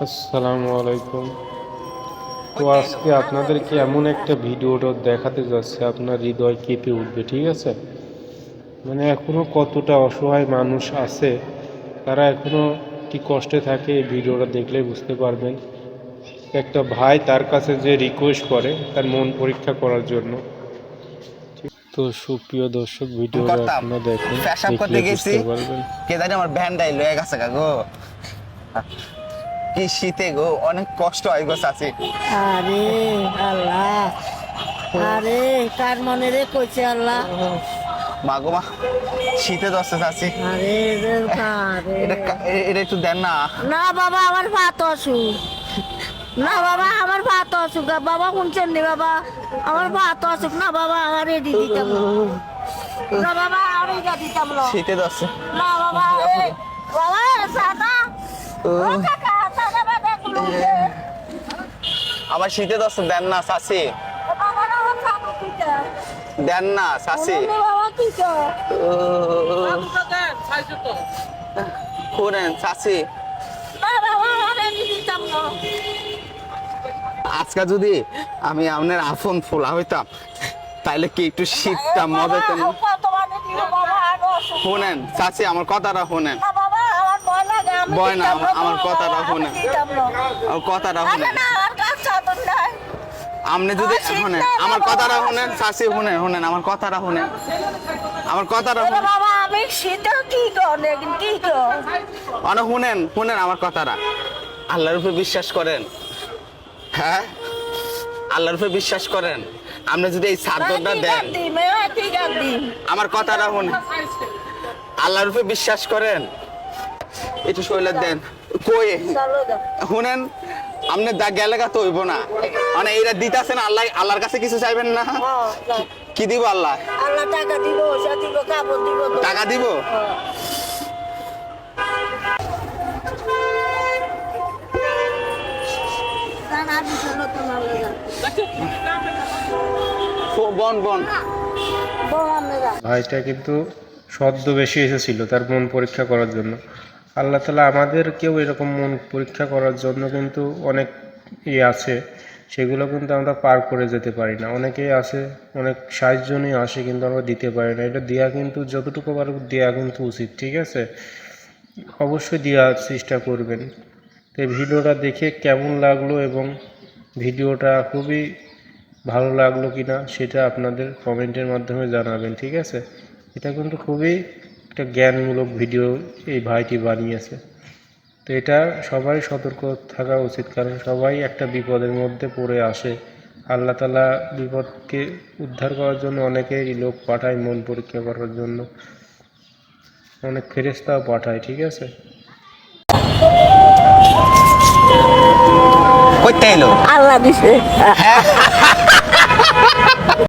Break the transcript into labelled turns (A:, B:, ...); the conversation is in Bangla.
A: আসসালামু আলাইকুম। তো আজকে আপনাদেরকে এমন একটা ভিডিওটা দেখাতে যাচ্ছে আপনার হৃদয় কেঁপে উঠবে ঠিক আছে? মানে এখনও কতটা অসহায় মানুষ আছে তারা এখনও কি কষ্টে থাকে এই ভিডিওটা দেখলে বুঝতে পারবেন। একটা ভাই তার কাছে যে রিকোয়েস্ট করে তার মন পরীক্ষা করার জন্য। তো সুপ্রিয় দর্শক ভিডিওটা। আপনারা দেখুন
B: পেশাব করতে গেছি।
A: পারবেন।
B: কে জানি আমার ভ্যানটাই লয়ে গেছে গা গো। কি শীতে গো? অনেক কষ্ট হয় গো চাচি।
C: আরে আল্লাহ আরে কার মনে রে কইছে আল্লাহ।
B: মা গো মা শীতে দশে চাচি।
C: আরে রে আরে
B: এটা কা- এ- এটা একটু দেন না।
C: না বাবা আমার ভাত অসুখ। না বাবা আমার ভাত অসুখ। বাবা শুনছেন নি বাবা? আমার ভাত অসুখ। না বাবা আমার এডি দিতাম। না। না বাবা আমার এটা দিতাম। না
B: শীতে দশে
C: না বাবা বাবা সাদা। ও কাকা
B: আমার শীতে দশে দেন না
C: কিটা
B: দেন না চাচি
C: বাবা কিটা
B: শুনেন চাচি
C: না বাবা আমার এডি দিতাম না
B: আজকে যদি আমি আপনার আফন ফোলা হইতাম, তাইলে কি একটু শীতটা মজা শুনেন চাচি আমার কথাটা শুনেন। ভয় না, আমার- আমার কথাটা শুনে। আমার কথাটা শুনেন আপনি যদি শুনেন আমার কথাটা শুনেন চাচি শুনেন শুনেন আমার কথাটা শুনেন। আমার কথাটা শুনেন।
C: বাবা আমি শীতে কি করে কি
B: মানে শুনেন শুনেন আমার কথাটা। আল্লাহর উপরে বিশ্বাস করেন। হ্যাঁ? আল্লাহর উপরে বিশ্বাস করেন। আপনি যদি এই চাদরটা দেন আমার কথাটা শুনেন। আল্লাহর উপরে বিশ্বাস করেন। একটু শৈলের দেন। কই? শুনেন আপনি দা গেলে তো হইব না। মানে এইটা দিতেছেন আল্লাহ আল্লাহর কাছে কিছু চাইবেন না? কি দিব আল্লাহ?
C: আল্লাহ টাকা দিব সে দিব কাপড় দিব
B: টাকা দিব? বন বন।
A: ভাইটা কিন্তু সদ্য বেশি এসেছিল তার মন পরীক্ষা করার জন্য। আল্লাহ তালা আমাদেরকেও এরকম মন পরীক্ষা করার জন্য কিন্তু অনেক ইয়ে আছে, সেগুলো কিন্তু আমরা পার করে যেতে পারি না। অনেকেই আছে, অনেক সাহায্যই আসে কিন্তু আমরা দিতে পারি না। এটা দেওয়া কিন্তু, যতটুকু পারব দেওয়া কিন্তু উচিত, ঠিক আছে? অবশ্যই দেওয়ার চেষ্টা করবেন। তো ভিডিওটা দেখে কেমন লাগল এবং ভিডিওটা খুবই ভালো লাগল কি না সেটা আপনাদের কমেন্টের মাধ্যমে জানাবেন, ঠিক আছে? এটা কিন্তু খুবই একটা জ্ঞানমূলক ভিডিও এই ভাইটি বানিয়েছে। তো এটা সবাই সতর্ক থাকা উচিত কারণ সবাই একটা বিপদের মধ্যে পড়ে আসে। আল্লাহ তালা বিপদকে উদ্ধার করার জন্য অনেকেই লোক পাঠায় মন পরীক্ষা করার জন্য। অনেক ফেরেস্তাও পাঠায় ঠিক আছে?
B: কইতে এলো?
C: আল্লাহ দিছে।